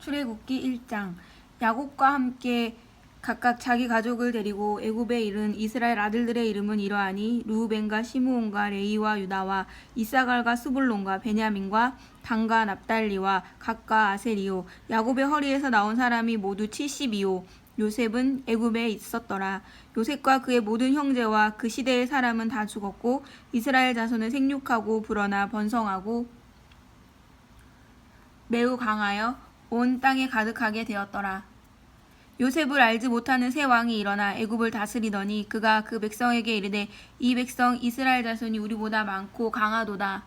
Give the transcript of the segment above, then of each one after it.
출애굽기 1장. 야곱과 함께 각각 자기 가족을 데리고 애굽에 이른 이스라엘 아들들의 이름은 이러하니 루벤과 시므온과 레이와 유다와 이사갈과 스불론과 베냐민과 단과 납달리와 각과 아세리오 야곱의 허리에서 나온 사람이 모두 72요. 요셉은 애굽에 있었더라. 요셉과 그의 모든 형제와 그 시대의 사람은 다 죽었고 이스라엘 자손은 생육하고 불어나 번성하고 매우 강하여 온 땅에 가득하게 되었더라. 요셉을 알지 못하는 새 왕이 일어나 애굽을 다스리더니 그가 그 백성에게 이르되 이 백성 이스라엘 자손이 우리보다 많고 강하도다.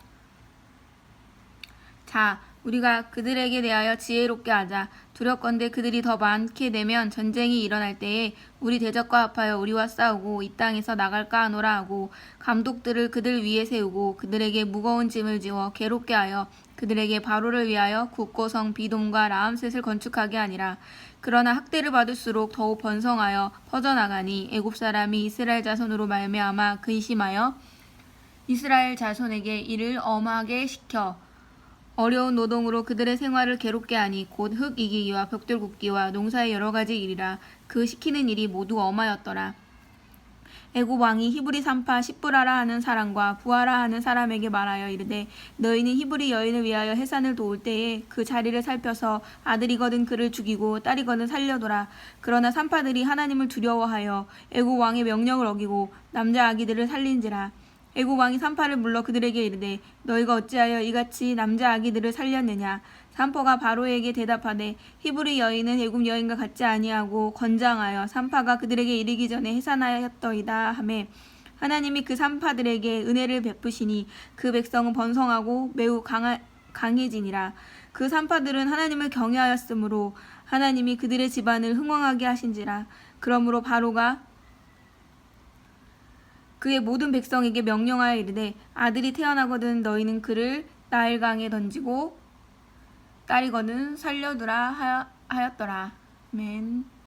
자, 우리가 그들에게 대하여 지혜롭게 하자. 두렵건대 그들이 더 많게 되면 전쟁이 일어날 때에 우리 대적과 합하여 우리와 싸우고 이 땅에서 나갈까 하노라 하고 감독들을 그들 위에 세우고 그들에게 무거운 짐을 지워 괴롭게 하여 그들에게 바로를 위하여 국고성 비돔과 라암셋을 건축하게 하니라. 그러나 학대를 받을수록 더욱 번성하여 퍼져나가니 애굽 사람이 이스라엘 자손으로 말미암아 근심하여 이스라엘 자손에게 이를 엄하게 시켜 어려운 노동으로 그들의 생활을 괴롭게 하니 곧 흙 이기기와 벽돌 굽기와 농사의 여러 가지 일이라 그 시키는 일이 모두 엄하였더라. 애굽 왕이 히브리 산파 시브라라 하는 사람과 부하라 하는 사람에게 말하여 이르되 너희는 히브리 여인을 위하여 해산을 도울 때에 그 자리를 살펴서 아들이거든 그를 죽이고 딸이거든 살려둬라 그러나 산파들이 하나님을 두려워하여 애굽 왕의 명령을 어기고 남자 아기들을 살린지라 애굽 왕이 산파를 불러 그들에게 이르되 너희가 어찌하여 이같이 남자 아기들을 살렸느냐? 산파가 바로에게 대답하되 히브리 여인은 애굽 여인과 같지 아니하고 건장하여 산파가 그들에게 이르기 전에 해산하였더이다. 하매 하나님이 그 산파들에게 은혜를 베푸시니 그 백성은 번성하고 매우 강하, 강해지니라. 그 산파들은 하나님을 경외하였으므로 하나님이 그들의 집안을 흥왕하게 하신지라. 그러므로 바로가 그의 모든 백성에게 명령하여 이르되 아들이 태어나거든 너희는 그를 나일강에 던지고 딸이거든 살려두라 하였더라. 맨.